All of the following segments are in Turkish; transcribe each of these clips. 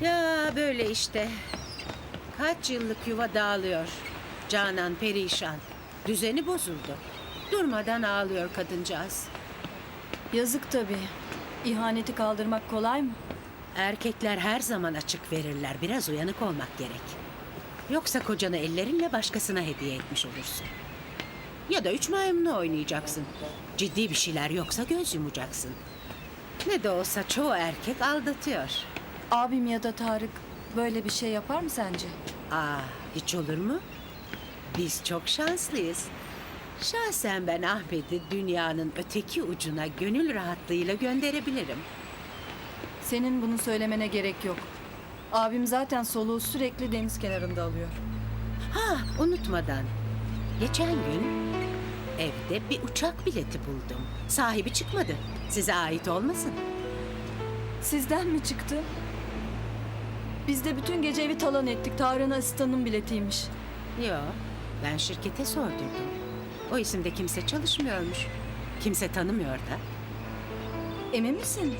Ya böyle işte. Kaç yıllık yuva dağılıyor. Canan perişan. Düzeni bozuldu. Durmadan ağlıyor kadıncağız. Yazık tabii. İhaneti kaldırmak kolay mı? Erkekler her zaman açık verirler. Biraz uyanık olmak gerek. Yoksa kocanı ellerinle başkasına hediye etmiş olursun. Ya da üç maymunla oynayacaksın. Ciddi bir şeyler yoksa göz yumacaksın. Ne de olsa çoğu erkek aldatıyor. Abim ya da Tarık böyle bir şey yapar mı sence? Aa, hiç olur mu? Biz çok şanslıyız. Şahsen ben Ahmet'i dünyanın öteki ucuna gönül rahatlığıyla gönderebilirim. Senin bunu söylemene gerek yok. Abim zaten soluğu sürekli deniz kenarında alıyor. Ha, unutmadan. Geçen gün evde bir uçak bileti buldum. Sahibi çıkmadı. Size ait olmasın. Sizden mi çıktı? Biz de bütün gece evi talan ettik. Tarık'ın asistanının biletiymiş. Yo, ben şirkete sordurdum. O isimde kimse çalışmıyormuş. Kimse tanımıyor da. Emin misin?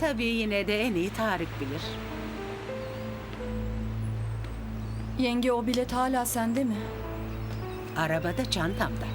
Tabii yine de en iyi Tarık bilir. Yenge o bilet hala sende mi? Arabada çantamda.